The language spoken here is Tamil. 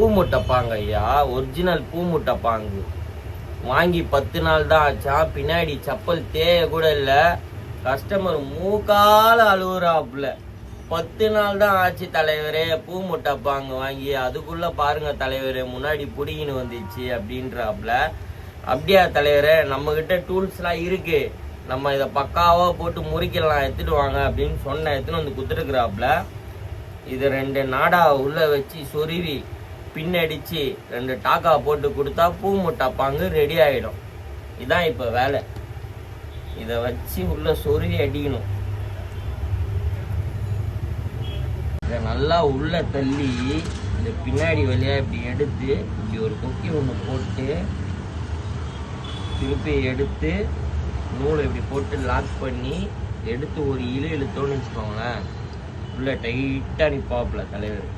பூமுட்டைப்பாங்க ஐயா ஒரிஜினல் பூமுட்டைப்பாங்கு. வாங்கி பத்து நாள் தான் ஆச்சா? பின்னாடி செப்பல் தேய கூட இல்லை. கஸ்டமர் மூக்கால அழுகுறாப்புல பத்து நாள் தான் ஆச்சு தலைவரே பூ முட்டைப்பாங்க வாங்கி. அதுக்குள்ளே பாருங்க தலைவரே முன்னாடி பிடிங்கின்னு வந்துச்சு அப்படின்றாப்புல. அப்படியா தலைவரே நம்மக்கிட்ட டூல்ஸ்லாம் இருக்கு. நம்ம இதை பக்காவாக போட்டு முறிக்கலாம் எடுத்துட்டு வாங்க அப்படின்னு சொன்ன எடுத்துன்னு வந்து கொடுத்துருக்குறாப்புல. இது ரெண்டு நாடா உள்ளே வச்சு சொருவி. பின்னடிச்சு ரெண்டு டாக்கா போட்டு கொடுத்தா பூ முட்டைப்பாங்கு ரெடி ஆகிடும் இதான் இப்போ வேலை. இதை வச்சு உள்ள சொருகி அடிக்கணும். இதை நல்லா உள்ள தள்ளி இந்த பின்னாடி வழியாக இப்படி எடுத்து இப்படி ஒரு கொக்கி ஒன்று போட்டு திருப்பி எடுத்து நூலை இப்படி போட்டு லாக் பண்ணி எடுத்து ஒரு இழு இழுத்தோன்னு வச்சுக்கோங்களேன் உள்ள டைட்டாக நிற்பாப்பில் தலைவர்.